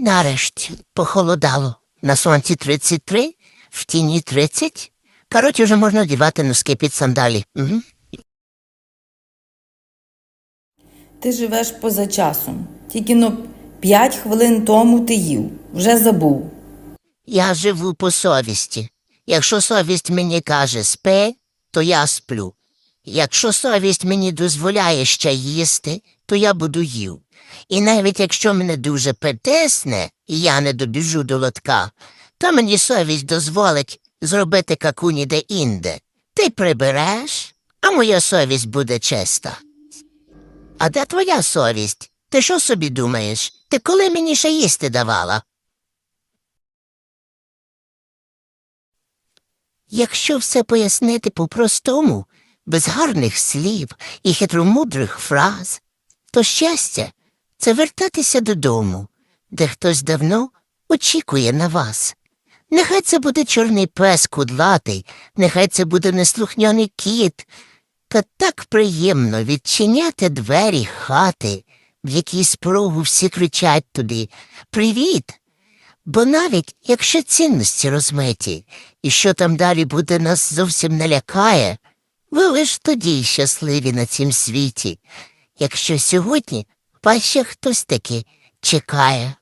Нарешті похолодало. На сонці 33, в тіні 30. Коротше, вже можна одягати носки під сандалі. Угу. Ти живеш поза часом. Тільки но п'ять хвилин тому ти їв. Вже забув. Я живу по совісті. Якщо совість мені каже спи, то я сплю. Якщо совість мені дозволяє ще їсти, то я буду їв. І навіть якщо мене дуже притисне, і я не добіжу до лотка, то мені совість дозволить зробити какуні де інде. Ти прибереш, а моя совість буде чиста. А де твоя совість? Ти що собі думаєш? Ти коли мені ще їсти давала? Якщо все пояснити по-простому, без гарних слів і хитромудрих фраз, то щастя це вертатися додому, де хтось давно очікує на вас. Нехай це буде чорний пес кудлатий, нехай це буде неслухняний кіт, та так приємно відчиняти двері хати, в якій спругу всі кричать туди Привіт! Бо навіть якщо цінності розмиті, і що там далі буде нас зовсім не лякає, ви лиш тоді щасливі на цім світі, якщо сьогодні вас ще хтось таки чекає.